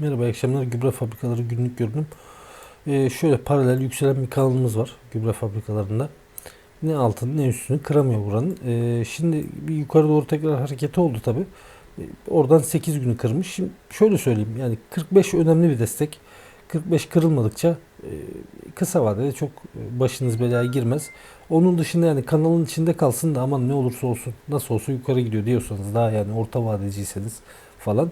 Merhaba, akşamlar. Gübre fabrikaları günlük görünüm. Ee, şöyle paralel yükselen bir kanalımız var gübre fabrikalarında. Ne altını ne üstünü kıramıyor buranın. Ee, şimdi bir yukarı doğru tekrar hareketi oldu tabi. oradan 8 günü kırmış. Şimdi şöyle söyleyeyim yani 45 önemli bir destek. 45 kırılmadıkça e, kısa vadede çok e, başınız belaya girmez. Onun dışında yani kanalın içinde kalsın da aman ne olursa olsun nasıl olsa yukarı gidiyor diyorsanız daha yani orta vadeciyseniz falan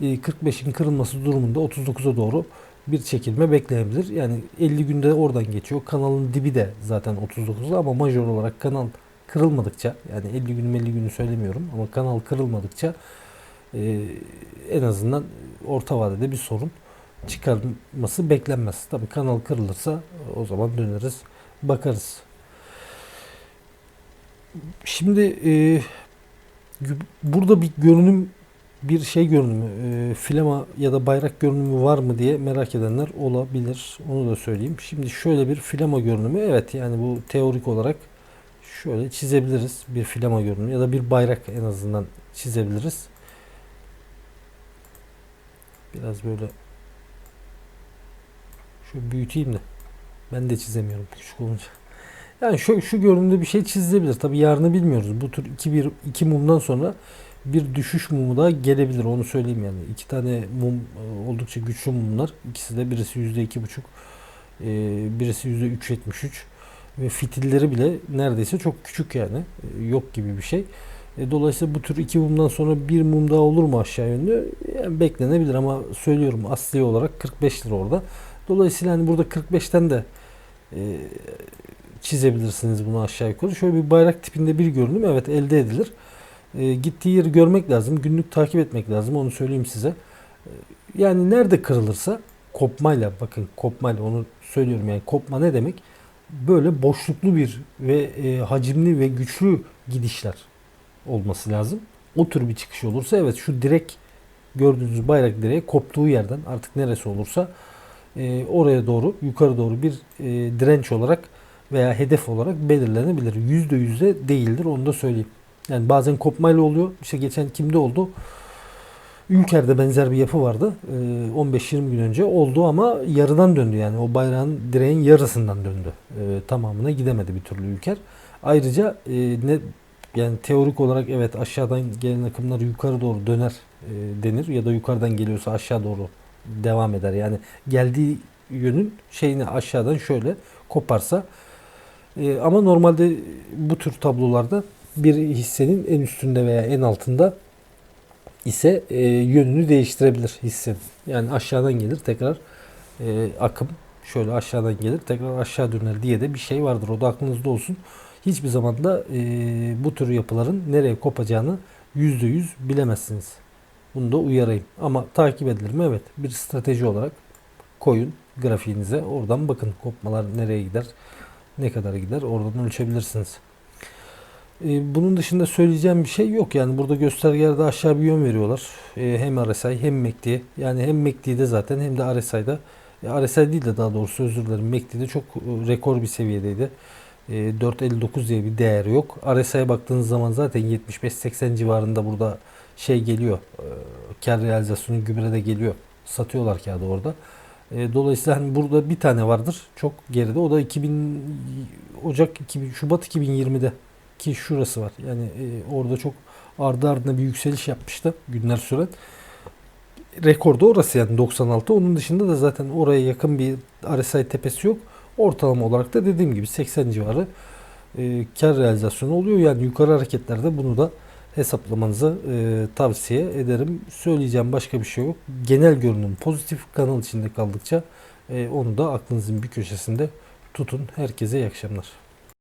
45'in kırılması durumunda 39'a doğru bir çekilme bekleyebilir. Yani 50 günde oradan geçiyor. Kanalın dibi de zaten 39'da ama majör olarak kanal kırılmadıkça yani 50 gün 50 günü söylemiyorum ama kanal kırılmadıkça e, en azından orta vadede bir sorun çıkarması beklenmez. Tabi kanal kırılırsa o zaman döneriz bakarız. Şimdi e, burada bir görünüm bir şey görünümü, e, flama ya da bayrak görünümü var mı diye merak edenler olabilir. Onu da söyleyeyim. Şimdi şöyle bir flama görünümü. Evet yani bu teorik olarak şöyle çizebiliriz. Bir flama görünümü ya da bir bayrak en azından çizebiliriz. Biraz böyle şu büyüteyim de ben de çizemiyorum küçük olunca. Yani şu, şu görünümde bir şey çizilebilir. Tabi yarını bilmiyoruz. Bu tür iki, bir, iki mumdan sonra bir düşüş mumu da gelebilir onu söyleyeyim yani. iki tane mum e, oldukça güçlü mumlar. İkisi de birisi yüzde iki buçuk, e, birisi yüzde üç yetmiş üç ve fitilleri bile neredeyse çok küçük yani e, yok gibi bir şey. Dolayısıyla bu tür iki mumdan sonra bir mum daha olur mu aşağı yönlü? Yani beklenebilir ama söylüyorum asli olarak 45 lira orada. Dolayısıyla hani burada 45'ten de çizebilirsiniz bunu aşağı yukarı. Şöyle bir bayrak tipinde bir görünüm evet elde edilir. E, gittiği yeri görmek lazım. Günlük takip etmek lazım. Onu söyleyeyim size. E, yani nerede kırılırsa kopmayla bakın kopmayla onu söylüyorum yani kopma ne demek? Böyle boşluklu bir ve e, hacimli ve güçlü gidişler olması lazım. O tür bir çıkış olursa evet şu direk gördüğünüz bayrak direği koptuğu yerden artık neresi olursa e, oraya doğru yukarı doğru bir e, direnç olarak veya hedef olarak belirlenebilir. Yüzde yüzde değildir onu da söyleyeyim. Yani bazen kopmayla oluyor. İşte geçen kimde oldu? Ülker'de benzer bir yapı vardı. 15-20 ee, gün önce oldu ama yarıdan döndü yani. O bayrağın direğin yarısından döndü. Ee, tamamına gidemedi bir türlü Ülker. Ayrıca e, ne yani teorik olarak evet aşağıdan gelen akımlar yukarı doğru döner e, denir ya da yukarıdan geliyorsa aşağı doğru devam eder. Yani geldiği yönün şeyini aşağıdan şöyle koparsa e, ama normalde bu tür tablolarda bir hissenin en üstünde veya en altında ise e, yönünü değiştirebilir hisse. Yani aşağıdan gelir tekrar e, akım şöyle aşağıdan gelir tekrar aşağı döner diye de bir şey vardır. O da aklınızda olsun. Hiçbir zaman da e, bu tür yapıların nereye kopacağını yüzde yüz bilemezsiniz. Bunu da uyarayım. Ama takip edilir mi? Evet. Bir strateji olarak koyun grafiğinize. Oradan bakın kopmalar nereye gider, ne kadar gider. Oradan ölçebilirsiniz. E, bunun dışında söyleyeceğim bir şey yok. Yani burada göstergelerde aşağı bir yön veriyorlar. E, hem RSI hem MACD. Yani hem MACD'de zaten hem de RSI'da. E, RSI değil de daha doğrusu özür dilerim. MACD'de çok e, rekor bir seviyedeydi. E, 4.59 diye bir değer yok. RSI'ye baktığınız zaman zaten 75-80 civarında burada şey geliyor. E, kar realizasyonu gübrede geliyor. Satıyorlar kağıdı orada. E, dolayısıyla hani burada bir tane vardır. Çok geride. O da 2000 Ocak 2000, Şubat 2020'de ki şurası var. Yani e, orada çok ardı ardına bir yükseliş yapmıştı günler süren. Rekorda orası yani 96. Onun dışında da zaten oraya yakın bir RSI tepesi yok. Ortalama olarak da dediğim gibi 80 civarı e, kar realizasyonu oluyor. Yani yukarı hareketlerde bunu da hesaplamanızı e, tavsiye ederim. Söyleyeceğim başka bir şey yok. Genel görünüm pozitif kanal içinde kaldıkça e, onu da aklınızın bir köşesinde tutun. Herkese iyi akşamlar.